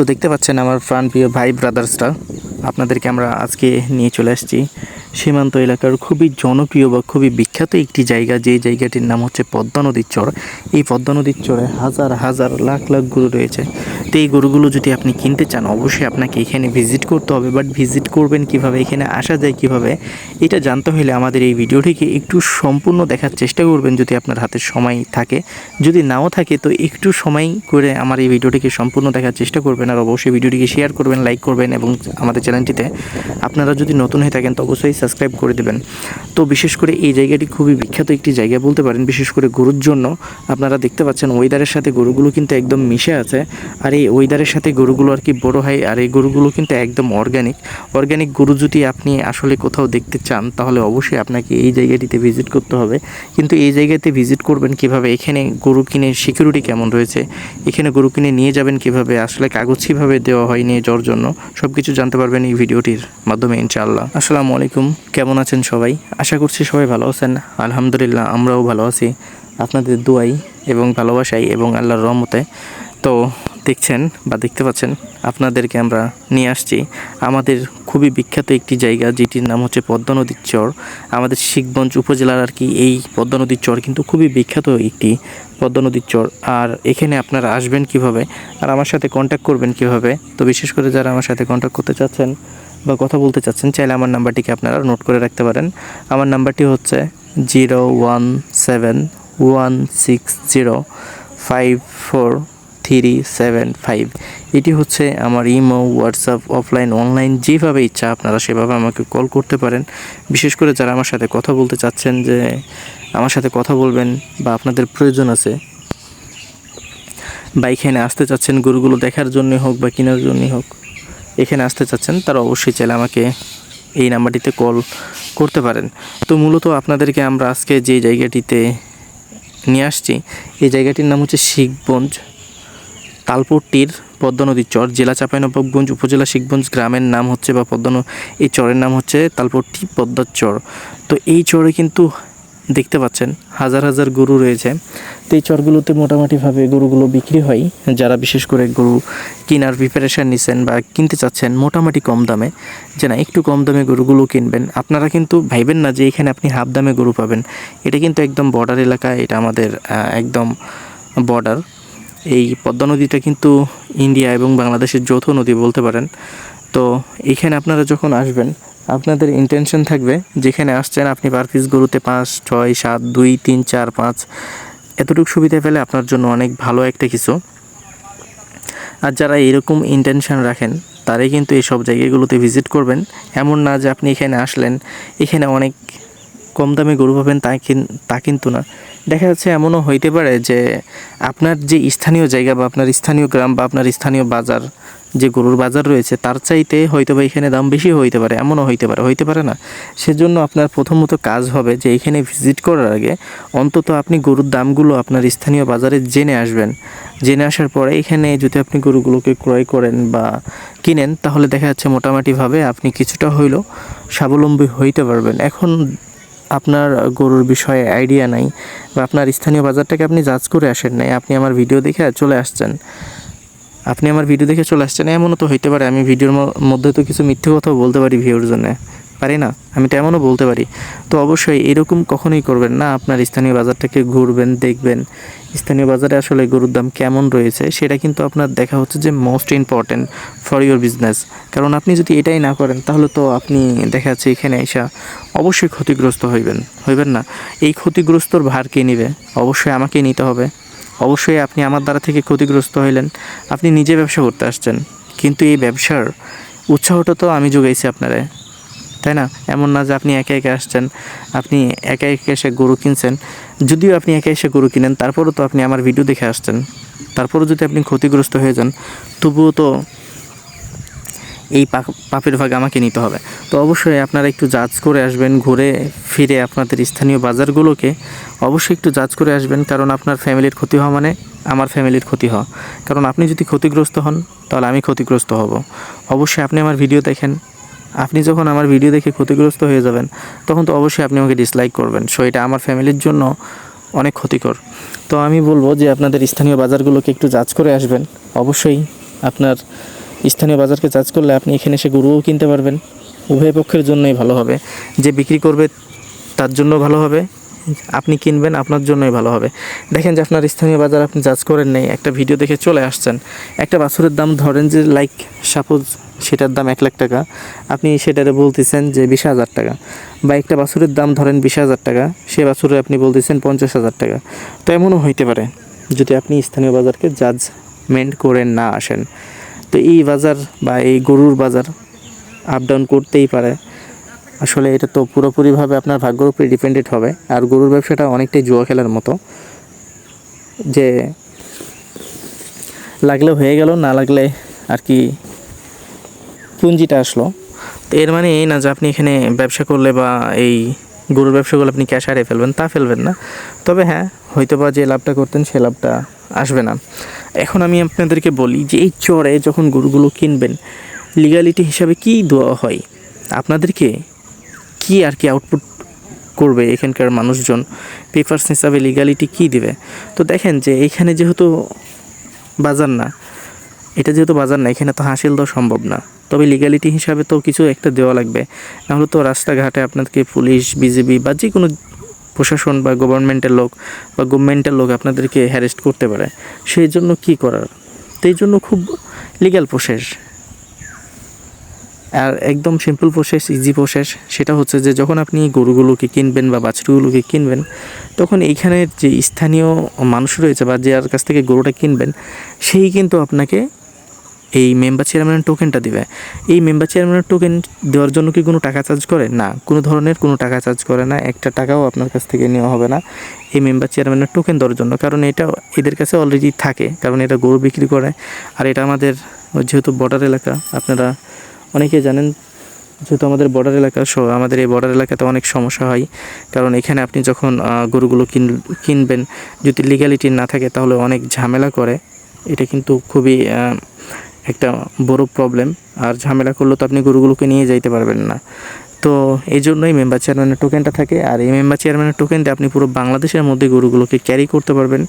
তো দেখতে পাচ্ছেন আমার প্রাণ প্রিয় ভাই ব্রাদার্সরা আপনাদেরকে আমরা আজকে নিয়ে চলে আসছি। সীমান্ত এলাকার খুবই জনপ্রিয় বা খুবই বিখ্যাত একটি জায়গা, যে জায়গাটির নাম হচ্ছে পদ্মা নদীর চর। এই পদ্মা নদীর চরে হাজার হাজার, লাখ লাখ গরু রয়েছে। তো এই গরুগুলো যদি আপনি কিনতে চান, অবশ্যই আপনাকে এখানে ভিজিট করতে হবে। বাট ভিজিট করবেন কীভাবে, এখানে আসা যায় কীভাবে, এটা জানতে হলে আমাদের এই ভিডিওটিকে একটু সম্পূর্ণ দেখার চেষ্টা করবেন যদি আপনার হাতে সময় থাকে। যদি নাও থাকে, তো একটু সময় করে আমার এই ভিডিওটিকে সম্পূর্ণ দেখার চেষ্টা করবেন। আর অবশ্যই ভিডিওটিকে শেয়ার করবেন লাইক করবেন এবং আমাদের চ্যানেলটিতে আপনারা যদি নতুন হয়ে থাকেন, তো অবশ্যই সাবস্ক্রাইব করে দেবেন। তো বিশেষ করে এই জায়গাটি খুবই বিখ্যাত একটি জায়গা বলতে পারেন, বিশেষ করে গরুর জন্য। আপনারা দেখতে পাচ্ছেন ওয়েদারের সাথে গরুগুলো কিন্তু একদম মিশে আছে। আর এই ওয়েদারের সাথে গরুগুলো আর কি বড় হয়, আর এই গরুগুলো কিন্তু একদম অর্গানিক অর্গানিক গরু যদি আপনি আসলে কোথাও দেখতে চান, তাহলে অবশ্যই আপনাকে এই জায়গাটিতে ভিজিট করতে হবে। কিন্তু এই জায়গাতে ভিজিট করবেন কীভাবে? এখানে গরু কিনে সিকিউরিটি কেমন রয়েছে? এখানে গরু কিনে নিয়ে যাবেন কীভাবে? আসলে কাগজ কীভাবে দেওয়া হয় নিয়ে যাওয়ার জন্য। সব কিছু জানতে পারবেন এই ভিডিওটির মাধ্যমে ইনশাআল্লাহ। আসসালামু আলাইকুম। কেমন আছেন সবাই? আশা করছি সবাই ভালো আছেন। আলহামদুলিল্লাহ, আমরাও ভালো আছি। আপনাদের দোয়াই এবং ভালোবাসাই এবং আল্লাহর রহমতে। তো দেখছেন বা দেখতে পাচ্ছেন, আপনাদেরকে আমরা নিয়ে আসছি আমাদের খুবই বিখ্যাত একটি জায়গা, যেটির নাম হচ্ছে পদ্মা নদীর চর। আমাদের শিখগঞ্জ উপজেলার আর কি এই পদ্মা নদীর চর কিন্তু খুবই বিখ্যাত একটি পদ্মা নদীর চর। আর এখানে আপনারা আসবেন কীভাবে? আর আমার সাথে কন্ট্যাক্ট করবেন কীভাবে? তো বিশেষ করে যারা আমার সাথে কন্ট্যাক্ট করতে চাচ্ছেন বা কথা বলতে চাচ্ছেন, চাইলে আমার নাম্বারটিকে আপনারা নোট করে রাখতে পারেন। আমার নাম্বারটি হচ্ছে zero one seven one six zero five four three seven five. এটি হচ্ছে আমার ইমো, হোয়াটসঅ্যাপ, অফলাইন, অনলাইন, যেভাবে ইচ্ছা আপনারা সেভাবে আমাকে কল করতে পারেন। বিশেষ করে যারা আমার সাথে কথা বলতে চাচ্ছেন যে আমার সাথে কথা বলবেন বা আপনাদের প্রয়োজন আছে, বা এখানে আসতে চাচ্ছেন, গরুগুলো দেখার জন্যই হোক বা কেনার জন্যই হোক এখানে আসতে চাচ্ছেন, তারা অবশ্যই চাইলে আমাকে এই নাম্বারটিতে কল করতে পারেন। তো মূলত আপনাদেরকে আমরা আজকে যে জায়গাটিতে নিয়ে আসছি, এই জায়গাটির নাম হচ্ছে শিখগঞ্জ তালপুরটির পদ্মা নদীর চর। জেলা চাঁপাইনবাবগঞ্জ উপজেলা শিখগঞ্জ গ্রামের নাম হচ্ছে বা পদ্মা এই চরের নাম হচ্ছে তালপুরটি পদ্মার চর। তো এই চরে কিন্তু দেখতে পাচ্ছেন, হাজার হাজার গরু রয়েছে। তো এই চরগুলোতে মোটামুটিভাবে গরুগুলো বিক্রি হয়। যারা বিশেষ করে গরু কেনার প্রিপারেশান নিছেন বা কিনতে চাচ্ছেন, মোটামুটি কম দামে। যে না, একটু কম দামে গরুগুলো কিনবেন। আপনারা কিন্তু ভাইবেন না যে এখানে আপনি হাফ দামে গরু পাবেন। এটা কিন্তু একদম বর্ডার এলাকা, এটা আমাদের একদম বর্ডার এই পদ্মা নদীটা কিন্তু ইন্ডিয়া এবং বাংলাদেশের যৌথ নদী বলতে পারেন। তো এখানে আপনারা যখন আসবেন আপনাদের ইন্টেনশন থাকবে, যেখানে আসছেন আপনি পার পিস গরুতে পাঁচ, ছয়, সাত, দুই, তিন, চার, পাঁচ, এতটুকু সুবিধা পেলে আপনার জন্য অনেক ভালো একটা কিছু। আর যারা এরকম ইন্টেনশন রাখেন, তারাই কিন্তু এই সব জায়গাগুলোতে ভিজিট করবেন। এমন না যে আপনি এখানে আসলেন, এখানে অনেক কম দামে গরু পাবেন, তা তা কিন্তু না। দেখা যাচ্ছে এমনও হইতে পারে যে আপনার যে স্থানীয় জায়গা বা আপনার স্থানীয় গ্রাম বা আপনার স্থানীয় বাজার যে গরুর বাজার রয়েছে, তার চাইতে হয়তো বা এখানে দাম বেশি হইতে পারে, এমনও হইতে পারে হইতে পারে না। সেজন্য আপনার প্রথমত কাজ হবে যে এখানে ভিজিট করার আগে অন্তত আপনি গরুর দামগুলো আপনার স্থানীয় বাজারে জেনে আসবেন। জেনে আসার পরে এখানে যদি আপনি গরুগুলোকে ক্রয় করেন বা কিনেন, তাহলে দেখা যাচ্ছে মোটামুটিভাবে আপনি কিছুটা হইলেও স্বাবলম্বী হইতে পারবেন। এখন আপনার গরুর বিষয়ে আইডিয়া নাই বা আপনার স্থানীয় বাজারটাকে আপনি জাজ করে আসেন নাই। আপনি আমার ভিডিও দেখে চলে আসছেন। আপনি আমার ভিডিও দেখে চলে আসছেন, এমনও তো হইতে পারে, আমি ভিডিওর মধ্যে তো কিছু মিথ্যে কথাও বলতে পারি ভিউর জন্য। পারি না, আমি তো এমনও বলতে পারি। তো অবশ্যই এরকম কখনোই করবেন না, আপনার স্থানীয় বাজারটাকে ঘুরবেন, দেখবেন। স্থানীয় বাজারে আসলে গরুর দাম কেমন রয়েছে, সেটা কিন্তু আপনার দেখা হচ্ছে যে most important for your business কারণ আপনি যদি এটাই না করেন, তাহলে তো আপনি দেখা যাচ্ছে এখানে এসা অবশ্যই ক্ষতিগ্রস্ত হইবেন হইবেন না। এই ক্ষতিগ্রস্তর ভার কে নিবে? অবশ্যই আমাকেই নিতে হবে। অবশ্যই আপনি আমার দ্বারা থেকে ক্ষতিগ্রস্ত হইলেন। আপনি নিজে ব্যবসা করতে আসছেন। কিন্তু এই ব্যবসার উৎসাহটা তো আমি যোগাইছি আপনারে। তাই না? এমন না যে আপনি একা একা আসছেন, আপনি একা একা এসে গরু কিনছেন। যদিও আপনি একা এসে গরু কিনেন, তারপরও তো আপনি আমার ভিডিও দেখে আসছেন। তারপরও যদি আপনি ক্ষতিগ্রস্ত হয়ে যান, তবুও তো এই পাপ- পাপের ভাগ আমাকে নিতে হবে। তো অবশ্যই আপনারা একটু জাজ করে আসবেন, ঘুরে ফিরে আপনাদের স্থানীয় বাজারগুলোকে অবশ্যই একটু জাজ করে আসবেন, কারণ আপনার ফ্যামিলির ক্ষতি হওয়া মানে আমার ফ্যামিলির ক্ষতি হওয়া। কারণ আপনি যদি ক্ষতিগ্রস্ত হন, তাহলে আমি ক্ষতিগ্রস্ত হব। অবশ্যই আপনি আমার ভিডিও দেখেন। আপনি যখন আমার ভিডিও দেখে ক্ষতিগ্রস্ত হয়ে যাবেন, তখন তো অবশ্যই আপনি আমাকে ডিসলাইক করবেন। সো এটা আমার ফ্যামিলির জন্য অনেক ক্ষতিকর। তো আমি বলব যে আপনাদের স্থানীয় বাজারগুলোকে একটু জাজ করে আসবেন। অবশ্যই আপনার স্থানীয় বাজারকে চার্জ করলে আপনি এখানে এসে গরুও কিনতে পারবেন। উভয় পক্ষের জন্যই ভালো হবে। যে বিক্রি করবে, তার জন্য ভালো হবে। আপনি কিনবেন, আপনার জন্যই ভালো হবে। দেখেন যে আপনার স্থানীয় বাজার আপনি জাজ করেন নেই, একটা ভিডিও দেখে চলে আসছেন। একটা বাছুরের দাম ধরেন যে লাইক সাপোজ সেটার দাম এক লাখ টাকা। আপনি সেটারে বলতেছেন যে, বিশ হাজার টাকা। বা একটা বাছুরের দাম ধরেন বিশ হাজার টাকা, সে বাছুরে আপনি বলতেছেন পঞ্চাশ হাজার টাকা। তো এমনও হইতে পারে, যদি আপনি স্থানীয় বাজারকে জাজমেন্ট করে না আসেন। তো এই বাজার বা এই গরুর বাজার আপ ডাউন করতেই পারে। আসলে এটা তো পুরোপুরিভাবে আপনার ভাগ্যের উপরে ডিপেন্ডেড হবে। আর গরুর ব্যবসাটা অনেকটাই জুয়া খেলার মতো। যে লাগলে হয়ে গেল, না লাগলে আর কি পুঁজিটা আসলো। তো এর মানে এই না যে আপনি এখানে ব্যবসা করলে বা এই গরুর ব্যবসা করলে আপনি ক্যাশ হারিয়ে ফেলবেন, তা ফেলবেন না। তবে হ্যাঁ হয়তো বা যে লাভটা করতেন সে লাভটা আসবে না। এখন আমি আপনাদেরকে বলি যে এই চরে যখন গরুগুলো কিনবেন লিগালিটি হিসাবে কি দেওয়া হয়? আপনাদেরকে কি আর কি আউটপুট করবে এখানকার মানুষজন? পেপার্স হিসাবে লিগালিটি কি দিবে? তো দেখেন যে এইখানে যেহেতু বাজার না, এটা যেহেতু বাজার না, এখানে তো হাসিল দেওয়া সম্ভব না। তবে লিগালিটি হিসাবে তো কিছু একটা দেওয়া লাগবে। নাহলে তো রাস্তাঘাটে আপনাদেরকে পুলিশ বিজেপি বা যে কোনো প্রশাসন বা গভর্নমেন্টের লোক বা গভর্নমেন্টের লোক আপনাদেরকে হ্যারেস্ট করতে পারে, সেই জন্য কি করার? এই জন্য খুব লিগ্যাল প্রসেস আর একদম সিম্পল প্রসেস ইজি প্রসেস সেটা হচ্ছে যে যখন আপনি গরুগুলোকে কিনবেন বা বাছুরগুলোকে কিনবেন, তখন এইখানের যে স্থানীয় মানুষ রয়েছে বা যার কাছ থেকে গরুটা কিনবেন, সেই কিন্তু আপনাকে এই মেম্বার চেয়ারম্যানের টোকেনটা দিবে। এই মেম্বার চেয়ারম্যানের টোকেন দেওয়ার জন্য কি কোনো টাকা চার্জ করে? না, কোনো ধরনের কোনো টাকা চার্জ করে না। একটা টাকাও আপনার কাছ থেকে নেওয়া হবে না এই মেম্বার চেয়ারম্যানের টোকেন দেওয়ার জন্য। কারণ এটা এদের কাছে অলরেডি থাকে, কারণ এটা গরু বিক্রি করে। আর এটা আমাদের যেহেতু বর্ডার এলাকা, আপনারা অনেকে জানেন, যেহেতু আমাদের বর্ডার এলাকা সহ আমাদের এই বর্ডার এলাকাতে অনেক সমস্যা হয়। কারণ এখানে আপনি যখন গরুগুলো কিন, কিনবেন, যদি লিগ্যালিটি না থাকে, তাহলে অনেক ঝামেলা করে। এটা কিন্তু খুবই একটা বড় প্রবলেম আর ঝামেলা করলে তো আপনি গরুগুলোকে নিয়ে যাইতে পারবেন না। তো এই জন্যই মেম্বার চেয়ারম্যানের টোকেনটা থাকে। আর এই মেম্বার চেয়ারম্যানের টোকেন দিয়ে আপনি পুরো বাংলাদেশের মধ্যে গরুগুলোকে ক্যারি করতে পারবেন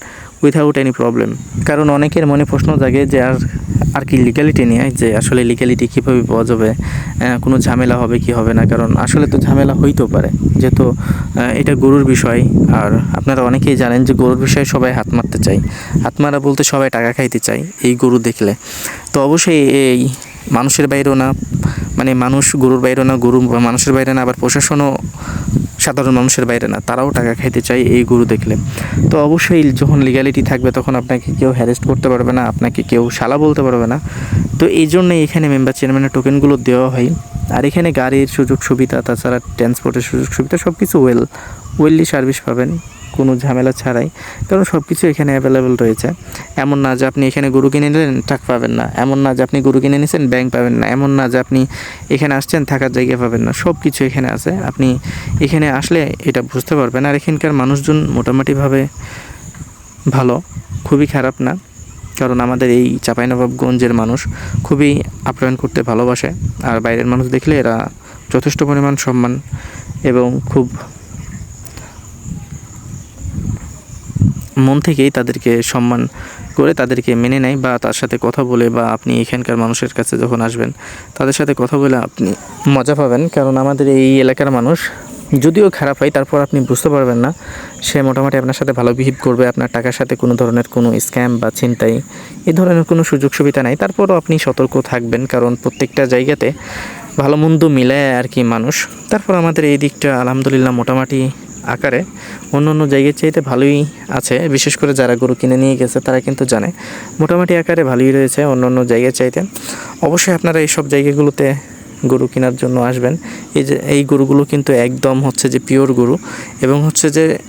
উইথাউট এনি প্রবলেম কারণ অনেকের মনে প্রশ্ন জাগে যে আর আর কি লিগ্যালিটি নিয়ে, যে আসলে লিগ্যালিটি কীভাবে পাওয়া যাবে কোনো ঝামেলা হবে কি হবে না? কারণ আসলে তো ঝামেলা হইতেও পারে। যেহেতু এটা গরুর বিষয়। আর আপনারা অনেকেই জানেন যে গরুর বিষয়ে সবাই হাত মারতে চায়। হাত মারা বলতে সবাই টাকা খাইতে চায় এই গরু দেখলে। তো অবশ্যই এই মানুষের বাইরেও না মানে মানুষ গরুর বাইরে না, গরু মানুষের বাইরে না, আবার প্রশাসনও সাধারণ মানুষের বাইরে না, তারাও টাকা খাইতে চায় এই গরু দেখলে। তো অবশ্যই যখন লিগ্যালিটি থাকবে তখন আপনাকে কেউ হ্যারেস্ট করতে পারবে না, আপনাকে কেউ শালা বলতে পারবে না। তো এই জন্যই এখানে মেম্বার চেয়ারম্যানের টোকেনগুলো দেওয়া হয়। আর এখানে গাড়ির সুযোগ সুবিধা, তাছাড়া ট্রান্সপোর্টের সুযোগ সুবিধা সব কিছু ওয়েল ওয়েললি সার্ভিস পাবেন। কোনো ঝামেলা ছাড়াই। কারণ সব কিছু এখানে অ্যাভেলেবেল রয়েছে। এমন না যে আপনি এখানে গরু কিনে নিলেন টাকা পাবেন না। এমন না যে আপনি গরু কিনে নিয়েছেন ব্যাংক পাবেন না। এমন না যে আপনি এখানে আসছেন, থাকার জায়গা পাবেন না। সব কিছু এখানে আছে। আপনি এখানে আসলে এটা বুঝতে পারবেন। আর এখানকার মানুষজন মোটামুটিভাবে ভালো, খুবই খারাপ না। কারণ আমাদের এই চাঁপাইনবাবগঞ্জের মানুষ খুবই আপ্যায়ন করতে ভালোবাসে। আর বাইরের মানুষ দেখলে এরা যথেষ্ট পরিমাণ সম্মান এবং খুব মন থেকেই তাদেরকে সম্মান করে তাদেরকে মেনে নেয় বা তার সাথে কথা বলে বা আপনি এখানকার মানুষের কাছে যখন আসবেন, তাদের সাথে কথা বলে আপনি মজা পাবেন। কারণ আমাদের এই এলাকার মানুষ যদিও খারাপ হয়, তারপর আপনি বুঝতে পারবেন না। সে মোটামুটি আপনার সাথে ভালো বিহেভ করবে, আপনার টাকার সাথে কোনো ধরনের কোনো স্ক্যাম বা ছিনতাই, এ ধরনের কোনো সুযোগ সুবিধা নাই। তারপরও আপনি সতর্ক থাকবেন, কারণ প্রত্যেকটা জায়গাতে ভালো মন্দ মিলায় আর কি মানুষ। তারপর আমাদের এই দিকটা আলহামদুলিল্লাহ মোটামুটি আকারে অন্য অন্য জায়গার চাইতে ভালোই আছে। বিশেষ করে যারা গরু কিনে নিয়ে গেছে, তারা কিন্তু জানে। মোটামুটি আকারে ভালোই রয়েছে অন্য অন্য জায়গার চাইতে। অবশ্যই আপনারা এইসব জায়গাগুলোতে গরু কেনার জন্য আসবেন। এই যে, এই গরুগুলো কিন্তু একদম হচ্ছে যে পিওর গরু এবং হচ্ছে যে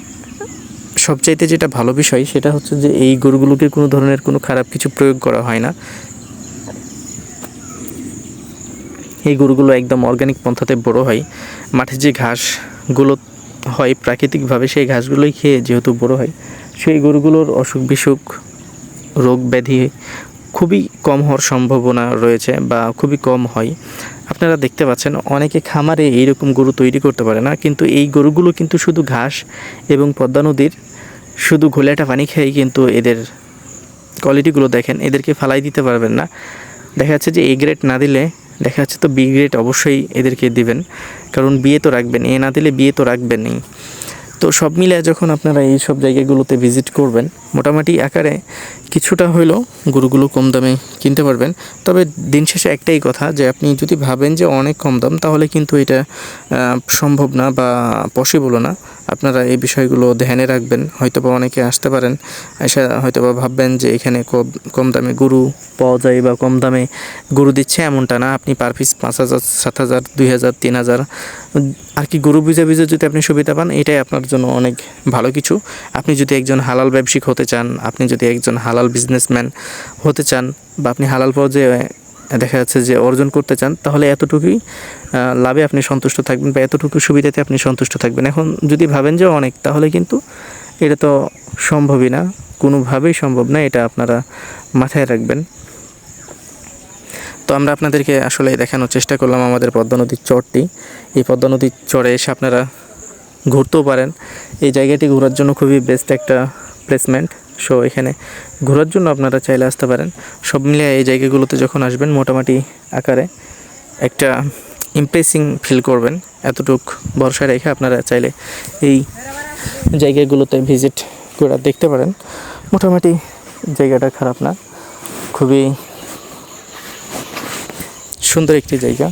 সবচাইতে যেটা ভালো বিষয়, সেটা হচ্ছে যে এই গরুগুলোকে কোনো ধরনের কোনো খারাপ কিছু প্রয়োগ করা হয় না। এই গরুগুলো একদম অর্গানিক পন্থাতে বড় হয়। মাঠে যে ঘাসগুলো হয়, প্রাকৃতিকভাবে সেই ঘাসগুলোই খেয়ে যেহেতু বড় হয়, সেই গরুগুলোর অসুখ বিসুখ, রোগ ব্যাধি খুবই কম হওয়ার সম্ভাবনা রয়েছে বা খুবই কম হয়। আপনারা দেখতে পাচ্ছেন, অনেকে খামারে এইরকম গরু তৈরি করতে পারে না, কিন্তু এই গরুগুলো কিন্তু শুধু ঘাস এবং পদ্মা নদীর শুধু ঘোলাটা পানি খেয়েই কিন্তু এদের কোয়ালিটিগুলো দেখেন, এদেরকে ফালাই দিতে পারবেন না। দেখা যাচ্ছে যে এ গ্রেড না দিলে দেখা যাচ্ছে তো বি গ্রেড অবশ্যই এদেরকে দিবেন। কারণ বিয়ে তো রাখবেন এ না দিলে বিয়ে তো রাখবেনই। তো সব মিলে যখন আপনারা এই সব জায়গাগুলোতে ভিজিট করবেন, মোটামুটি আকারে কিছুটা হলেও গরুগুলো কম দামে কিনতে পারবেন। তবে দিন শেষে একটাই কথা যে, আপনি যদি ভাবেন যে অনেক কম দাম, তাহলে কিন্তু এটা সম্ভব না বা পসিবলও না। আপনারা এই বিষয়গুলো ধ্যানে রাখবেন, হয়তোবা অনেকে আসতে পারেন, এসে হয়তোবা ভাববেন যে এখানে কম কম দামে গরু পাওয়া যায় বা কম দামে গরু দিচ্ছে এমনটা না। আপনি পার পিস পাঁচ হাজার, সাত হাজার, দুই হাজার, তিন হাজার, আর কি গরু বুঝে বুঝে যদি আপনি সুবিধা পান, এটাই আপনার জন্য অনেক ভালো কিছু। আপনি যদি একজন হালাল ব্যবসায়িক হতে চান, আপনি যদি একজন হালাল বিজনেসম্যান হতে চান বা আপনি হালাল পর্যায়ে দেখা যাচ্ছে যে অর্জন করতে চান, তাহলে এতটুকুই লাভে আপনি সন্তুষ্ট থাকবেন বা এতটুকু সুবিধাতে আপনি সন্তুষ্ট থাকবেন। এখন যদি ভাবেন যে অনেক, তাহলে কিন্তু এটা তো সম্ভবই না, কোনোভাবেই সম্ভব না এটা আপনারা মাথায় রাখবেন। তো আমরা আপনাদেরকে আসলে দেখানোর চেষ্টা করলাম আমাদের পদ্মা নদীর চরটি। এই পদ্মা নদীর চরে এসে আপনারা ঘুরতেও পারেন। এই জায়গাটি ঘোরার জন্য খুবই বেস্ট একটা প্লেসমেন্ট সো এখানে ঘোরার জন্য আপনারা চাইলে আসতে পারেন। সব মিলিয়ে এই জায়গাগুলোতে যখন আসবেন, মোটামুটি আকারে একটা ইমপ্রেসিং ফিল করবেন। এতটুক ভরসা রেখে আপনারা চাইলে এই জায়গাগুলোতে ভিজিট করে দেখতে পারেন। মোটামুটি জায়গাটা খারাপ না, খুবই সুন্দর একটি জায়গা।